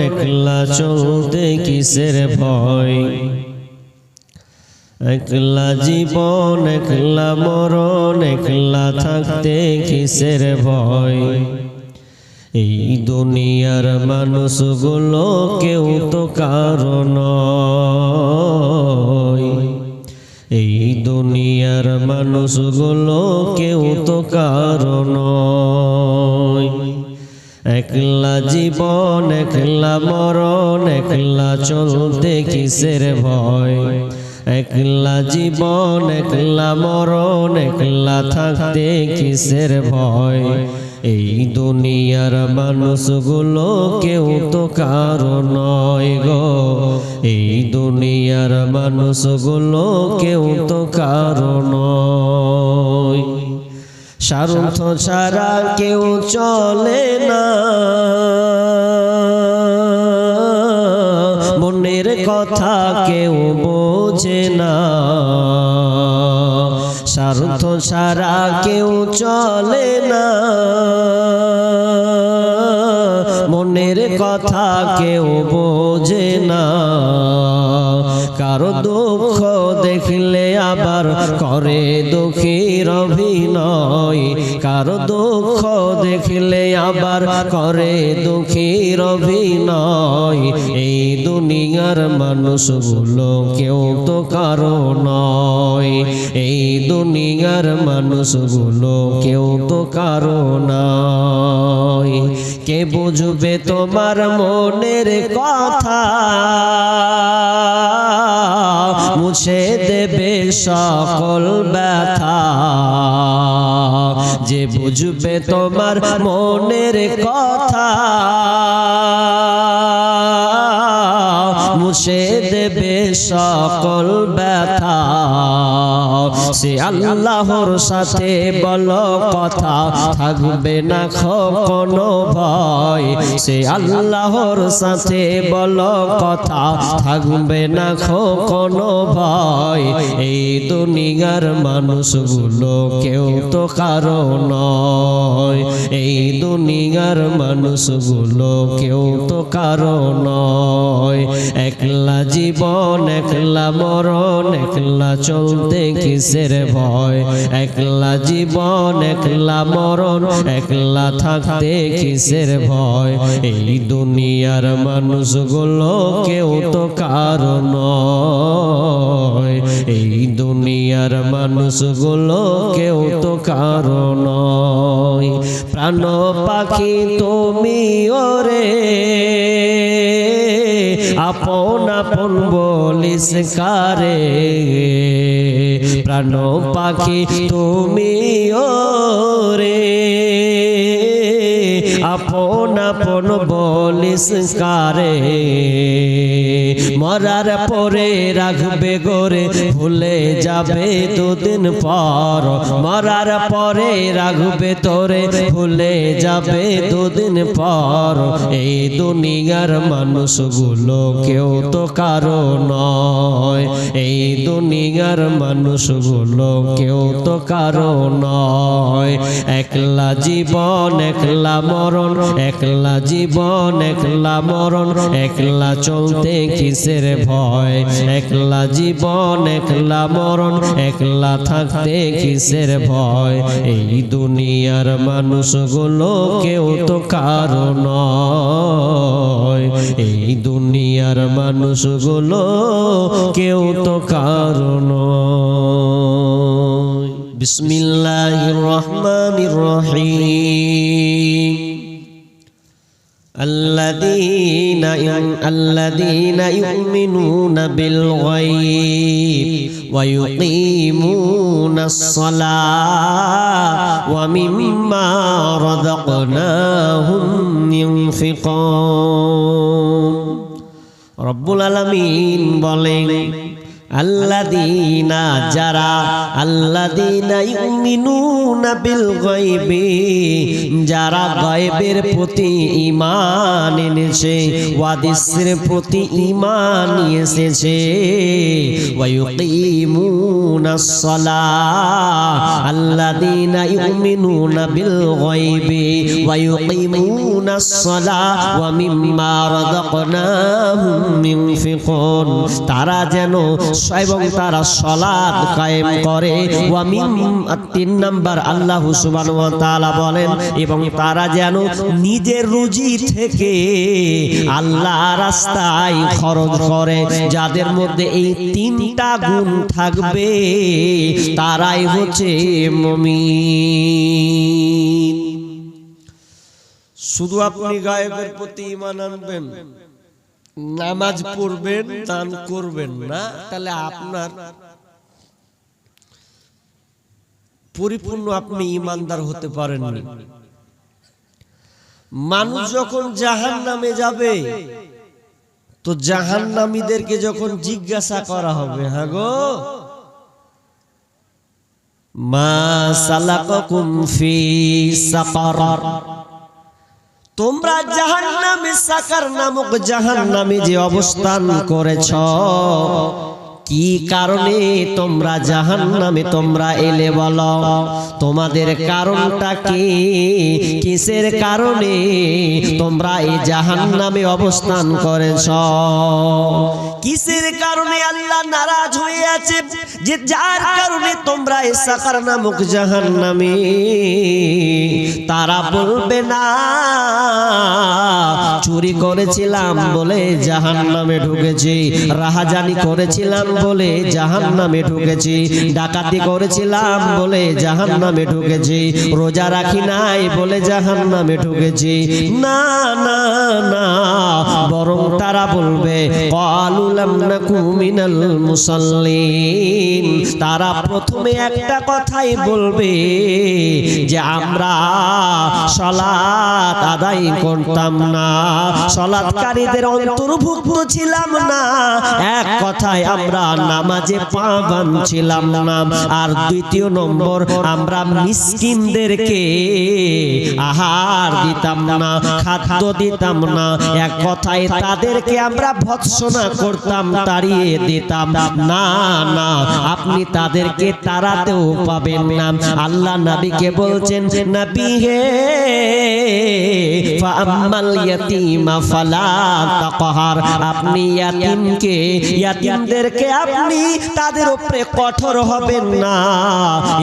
একলা চলতে কিসের ভয়? একলা জীবন, একলা মরণ, একলা থাকতে কিসের ভয়? এই দুনিয়ার মানুষগুলো কেউ তো কারণ এই দুনিয়ার মানুষগুলো কেউ তো কারণ একলা জীবন একলা মরণ একলা চলতে কিসের ভয়? একলা জীবন একলা মরণ একলা থাকতে কিসের ভয়? এই দুনিয়ার মানুষগুলো কেউ তো কারণ নয় গো। এই দুনিয়ার মানুষগুলো কেউ তো কারণ নয়। স্বার্থ ছাড়া কেউ চলে না। মনের কথা কেউ বোঝে না। সারথ ছাড়া কেউ চলে না। কথা কেউ বোঝে না। কারও দুঃখ দেখলে আবার করে দুঃখীর অভিনয়। কারও দুঃখ দেখলে আবার করে দুঃখীর অভিনয়। এই দুনিয়ার মানুষগুলো কেউ তো কারও নয়। এই দুনিয়ার মানুষগুলো কেউ তো কারও নয়। কে বুঝবে তোমার মনের কথা? মুছে দেবে সকল ব্যথা। যে বুঝবে তোমার মনের কথা, মুছে দেবে সকল ব্যথা। সে আল্লাহর সাথে বলো কথা, থাকবে না কোনো ভয়। সে আল্লাহর সাথে বলো কথা, থাকবে না কোনো ভয়। এই দুনিয়ার মানুষগুলো কেউ তো কারও নয়। এই দুনিয়ার মানুষগুলো কেউ তো কারও নয়। একলা জীবন, একলা মরণ, একলা চলতে কিসের ভয় একলা জীবন একলা মরণ একলা থাকতে কিসের ভয়? এই দুনিয়ার মানুষগুলো কেউ তো কারণ নয়। এই দুনিয়ার মানুষগুলো কেউ তো কারণ নয়। প্রাণ পাখি তুমি ওরে। আপন আপন বলিস কারে। প্রাণ পাখি তুমি ওরে। আপন আপন বলিস কারে? মরার পরে রাখবে গোরে, ভুলে যাবে দুদিন পর। মরার পরে রাখবে তোরে, ভুলে যাবে দুদিন পর। এই দুনিয়ার মানুষগুলো কেউ তো কারও নয়। এই দুনিয়ার মানুষগুলো কেউ তো কারও নয়। একলা জীবন, একলা মরণ। একলা জীবন, একলা মরণ, একলা চলতে কিসের ভয়? একলা জীবন, একলা মরণ, একলা থাকতে কিসের ভয়? এই দুনিয়ার মানুষগুলো কেউ তো কারও নয়। এই দুনিয়ার মানুষগুলো কেউ তো কারও নয়। বিসমিল্লাহির রহমানির রহিম। الذين الذين يؤمنون بالغيب ويقيمون الصلاة ومما رزقناهم ينفقون رب العالمين بلين আল্লাদিনা যারা, আল্লাদিনা ইউমিনুনা বিল গায়বি, যারা গায়বের প্রতি ঈমান এনেছে, ওয়াদিসের প্রতি নিয়ে এসেছে ওয়া ইউকিমুনাস সালাহ, আল্লাদিনা ইউমিনুনা বিল গায়বি ওয়া ইউকিমুনাস সালাহ, ওয়া মিম্মা রাযাকনাহুম ইউনফিকুন তারা যেন এবং তারা সলাদ কায়েম করে। মিম তিন নাম্বার আল্লাহ তাআলা বলেন, এবং তারা যেন নিজের রুজি থেকে আল্লাহ রাস্তায় খরচ করে। যাদের মধ্যে এই তিনটা গুণ থাকবে, তারাই হচ্ছে মুমিন। শুধু আপনি গায়েবের প্রতি ঈমান আনবেন। নামাজ পড়বেন, দান করবেন না। তাহলে আপনার পরিপূর্ণ আপনি ইমানদার হতে পারেননি মানুষ যখন জাহান নামে যাবে, তো জাহান নামীদেরকে যখন জিজ্ঞাসা করা হবে হ্যাঁ গো, মা সালাকাকুম ফি তোমরা জাহান নামে সাকার নামক জাহান নামে যে অবস্থান করেছ কি কারণে তোমরা জাহান নামে তোমরা এলে বলো? তোমাদের কারণটা কি? কিসের কারণে তোমরা এই জাহান নামে অবস্থান করেছ? কিসের কারণে আল্লাহ নারাজ হয়ে আছে যে যার কারণে তোমরা এই সাকার নামক জাহান নামে তারা বলবে না, চুরি করেছিলাম বলে জাহান নামে ঢুকেছি, রাহাজানি করেছিলাম বলে জাহান নামে ঢুকেছি। ডাকাতি করেছিলাম বলে জাহান নামে ঢুকেছি। রোজা রাখি নাই বলে জাহান নামে ঢুকেছি। না না না, বরং তারা বলবে মুসাল্লিন। তারা প্রথমে একটা কথাই বলবে, যে আমরা সলাত আদায় করতাম না। সলাৎকারীদের অন্তর্ভুক্ত ছিলাম না। এক কথায় আমরা নামাজে না। আর দ্বিতীয় নম্বর, আমরা মিসকিনদেরকে আহার দিতাম না, খাদ্য দিতাম না। এক কথায় তাদেরকে আমরা ভৎসনা করতাম, তাড়িয়ে দিতাম। না না, আপনি তাদেরকে তাড়াতেও পাবেন না। আল্লাহ নবীকে বলছেন, নবী হে আপনি ইয়াতীমদেরকে আপনি তাদের উপরে কঠোর হবেন না।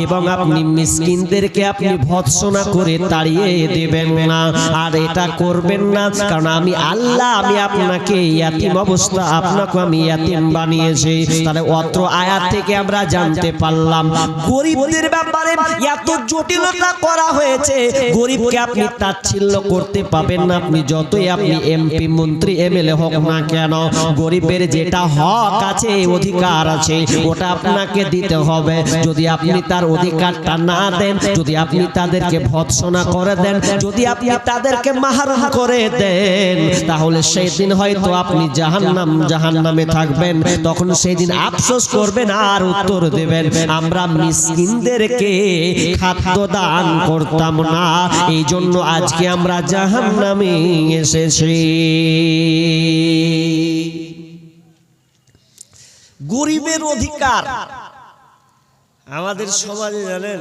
এবং আপনি মিসকিনদেরকে আপনি ভৎসনা করে তাড়িয়ে দেবেন না। আর এটা করবেন না, কারণ আমি আল্লাহ, আমি আপনাকে ইয়াতিম অবস্থা, আপনাকে আমি ইয়াতিম বানিয়েছি। তাহলে অত্র আয়াত থেকে আমরা জানতে পারলাম, গরিবদের ব্যাপারে এত জটিলতা করা হয়েছে। গরিবকে আপনি তাচ্ছিল্য করতে পাবেন না। আপনি যতই আপনি এমপি, মন্ত্রী, এমএলএ হোক না কেন, গরিবের যেটা হক আছে অধিকার আছে, ওটা আপনাকে দিতে হবে। যদি আপনি তার অধিকারটা না দেন, যদি আপনি তাদেরকে ভৎসনা করে দেন, যদি আপনি তাদেরকে মাহারাম করে দেন, তাহলে সেই দিন হয়তো আপনি জাহান্নাম, জাহান্নামে থাকবেন। তখন সেই দিন আফসোস করবেন আর উত্তর দেবেন, আমরা মিসকিনদেরকে খাদ্য দান করতাম না এই জন্য আজকে আমরা জাহান্নামে এসেছি। গরিবের অধিকার। আমাদের সমাজে জানেন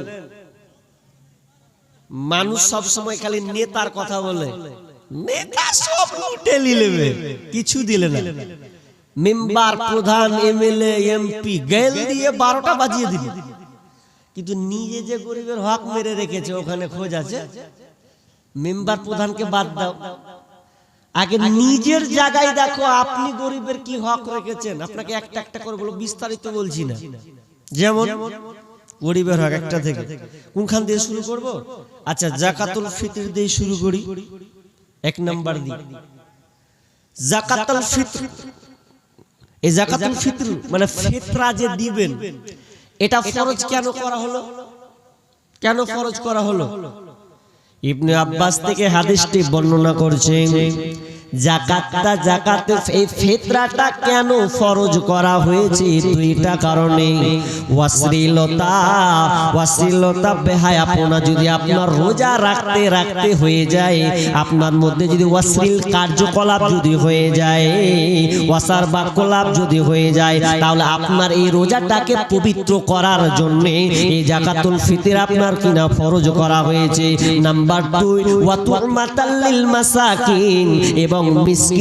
মানুষ সব সময় খালি নেতার কথা বলে। নেতা সব লুটে নিলেবে কিছু দিলে না। মেম্বার প্রধান এমএলএ এমপি গেল দিয়ে বারোটা বাজিয়ে দিল কিন্তু নিজে যে গরিবের হক মেরে রেখেছে ওখানে খোঁজ আছে? মেম্বার প্রধানকে বাদ দাও। আগে নিজের জায়গায় দেখো আপনি গরিবের কি হক রেখেছেন? আপনাকে একটা একটা করে বলো বিস্তারিত বলছি না। যেমন গরিবের হক একটা থেকে। কোনখান দিয়ে শুরু করব? আচ্ছা জাকাতুল ফিতর দিয়ে শুরু করি। এক নাম্বার দি জাকাতুল ফিতর। এই জাকাতুল ফিতর মানে ফিতরা যে দিবেন এটা ফরজ কেন করা হলো? কেন ফরজ করা হলো? ইবনে আব্বাস থেকে হাদিসটি বর্ণনা করছেন। জাকাতটা জাকাতে, এই ফিতরাটা কেন ফরজ করা হয়েছে? দুইটা কারণে। অশ্লীলতা অশ্লীলতা বেহায়াপনা যদি আপনার রোজা রাখতে রাখতে হয়ে যায়, আপনার মধ্যে যদি অশ্লীল কার্যকলাপ যদি হয়ে যায় ওয়াসার বাক্যলাপ যদি হয়ে যায়, তাহলে আপনার এই রোজাটাকে পবিত্র করার জন্য এই জাকাতুল ফিতর আপনার কিনা ফরজ করা হয়েছে। নাম্বার দুই মাতাল্লিল মাসাকিন এবং মিসকিন